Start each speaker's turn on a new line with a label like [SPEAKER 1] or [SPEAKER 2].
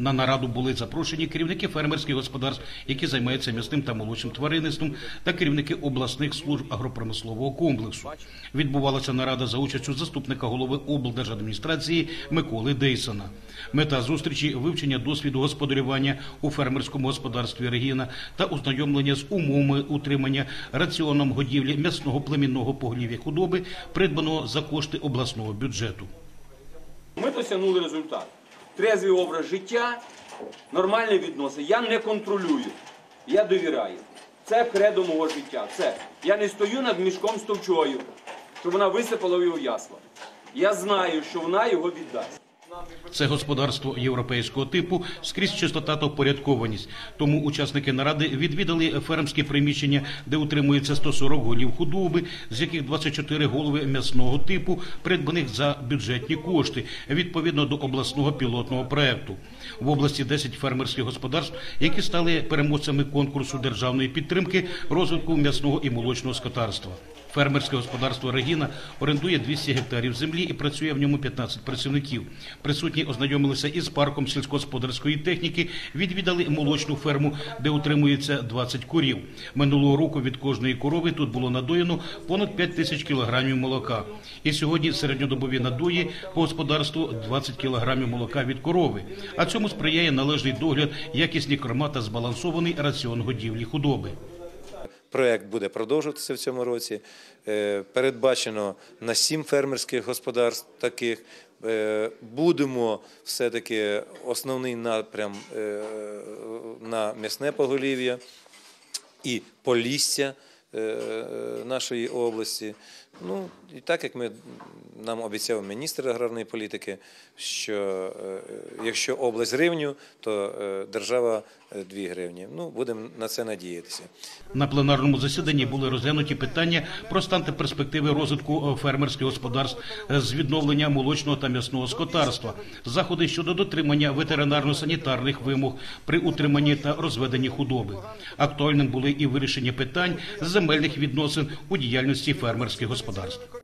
[SPEAKER 1] На нараду були запрошені керівники фермерських господарств, які займаються м'ясним та молочним тваринництвом, та керівники обласних служб агропромислового комплексу. Відбувалася нарада за участю заступника голови облдержадміністрації Миколи Дейсона. Мета зустрічі вивчення досвіду господарювання у фермерському господарстві регіона та ознайомлення з умовами утримання раціоном годівлі м'ясного племінного поголів'я худоби, придбаного за кошти обласного бюджету.
[SPEAKER 2] Ми досягнули результат. Трезвий образ життя, нормальні відносини. Я не контролюю, я довіряю. Це кредо мого життя. Це. Я не стою над мішком з товчою, щоб вона висипала в його ясла. Я знаю, що вона його віддасть.
[SPEAKER 1] Це господарство європейського типу скрізь чистота та впорядкованість. Тому учасники наради відвідали фермські приміщення, де утримується 140 голів худоби, з яких 24 голови м'ясного типу, придбаних за бюджетні кошти, відповідно до обласного пілотного проекту. В області 10 фермерських господарств, які стали переможцями конкурсу державної підтримки розвитку м'ясного і молочного скотарства. Фермерське господарство Регіна орендує 200 гектарів землі і працює в ньому 15 працівників. Присутні ознайомилися із парком сільськогосподарської техніки, відвідали молочну ферму, де утримується 20 корів. Минулого року від кожної корови тут було надоєно понад 5 тисяч кілограмів молока. І сьогодні середньодобові надої по господарству 20 кілограмів молока від корови. А цьому сприяє належний догляд, якісні корма та збалансований раціон годівлі худоби.
[SPEAKER 3] Проект буде продовжуватися в цьому році. Е, Передбачено на сім фермерських господарств таких. Е, Будемо все-таки основний напрям е, на м'ясне поголів'я і полісся нашої області. Ну і так як ми нам обіцяв міністр аграрної політики, що е, якщо область гривню, то е, держава 2 гривні. Ну будемо на це надіятися.
[SPEAKER 1] На пленарному засіданні були розглянуті питання про стан та перспективи розвитку е, фермерських господарств е, з відновлення молочного та м'ясного скотарства, заходи щодо дотримання ветеринарно-санітарних вимог при утриманні та розведенні худоби. Актуальним були і вирішення питань земельних відносин у діяльності фермерських господарств.